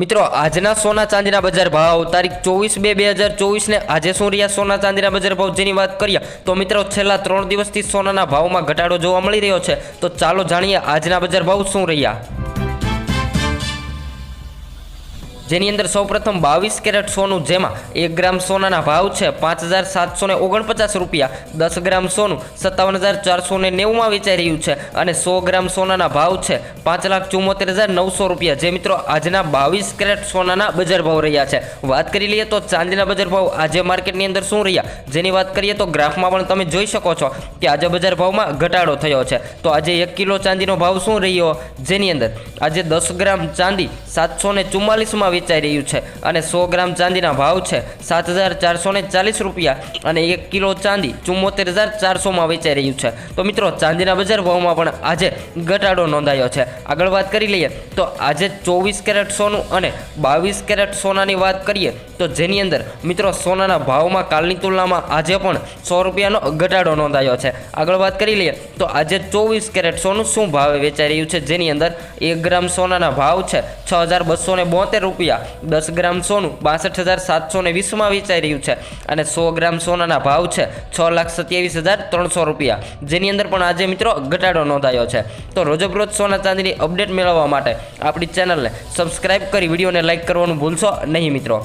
મિત્રો, આજના સોના ચાંદીના બજાર ભાવ, તારીખ ચોવીસ બે બે હજાર ચોવીસને આજે શું રહ્યા સોના ચાંદીના બજાર ભાવ જેની વાત કરીએ, તો મિત્રો, છેલ્લા ત્રણ દિવસથી સોનાના ભાવમાં ઘટાડો જોવા મળી રહ્યો છે. તો ચાલો જાણીએ આજના બજાર ભાવ શું રહ્યા. જેની અંદર સૌપ્રથમ બાવીસ કેરેટ સોનું, જેમાં એક ગ્રામ સોનાના ભાવ છે પાંચ હજાર સાતસો ને ઓગણપચાસ રૂપિયા, દસ ગ્રામ સોનું સત્તાવન હજાર ચારસો ને નેવુંમાં વેચાઈ રહ્યું છે અને સો ગ્રામ સોનાના ભાવ છે પાંચ લાખ ચુમ્મોતેર હજાર નવસો રૂપિયા. જે મિત્રો, આજના બાવીસ કેરેટ સોનાના બજાર ભાવ રહ્યા છે. વાત કરી લઈએ તો ચાંદીના બજાર ભાવ આજે માર્કેટની અંદર શું રહ્યા? જેની વાત કરીએ તો ગ્રાફમાં પણ તમે જોઈ શકો છો કે આજે બજાર ભાવમાં ઘટાડો થયો છે. તો આજે એક કિલો ચાંદીનો ભાવ શું રહ્યો? જેની અંદર આજે દસ ગ્રામ ચાંદી સાતસો ને ચુમ્માલીસમાં વેચાઈ રહ્યું છે અને સો ગ્રામ ચાંદીના ભાવ છે. સાત હજાર ચારસો ચાલીસ રૂપિયા અને એક કિલો ચાંદી ચુમ્મોતેર હજાર ચારસોમાં વેચાઈ રહ્યું છે. તો મિત્રો, ચાંદીના બજાર ભાવમાં પણ આજે ઘટાડો નોંધાયો છે. આગળ વાત કરી લઈએ તો આજે ચોવીસ કેરેટ સોનું અને બાવીસ કેરેટ સોનાની વાત કરીએ તો જેની અંદર મિત્રો, સોનાના ભાવમાં કાલની તુલનામાં આજે પણ સો રૂપિયાનો ઘટાડો નોંધાયો છે. આગળ વાત કરી લઈએ તો આજે ચોવીસ કેરેટ સોનું શું ભાવે વેચાઈ રહ્યું છે? જેની અંદર એક ગ્રામ સોનાના ભાવ છે છ હજાર બસો બોતેર રૂપિયા. દસ ગ્રામ સોનું બાસઠ હજાર સાતસો ને વીસમાં વેચાઈ રહ્યું છે અને સો ગ્રામ સોનાના ભાવ છે છ લાખ સત્યાવીસ હજાર ત્રણસો રૂપિયા. જેની અંદર પણ આજે મિત્રો ઘટાડો નોંધાયો છે. તો રોજબરોજ સોના ચાંદીની અપડેટ મેળવવા માટે આપણી ચેનલને સબસ્ક્રાઇબ કરી વિડીયોને લાઇક કરવાનું ભૂલશો નહીં મિત્રો.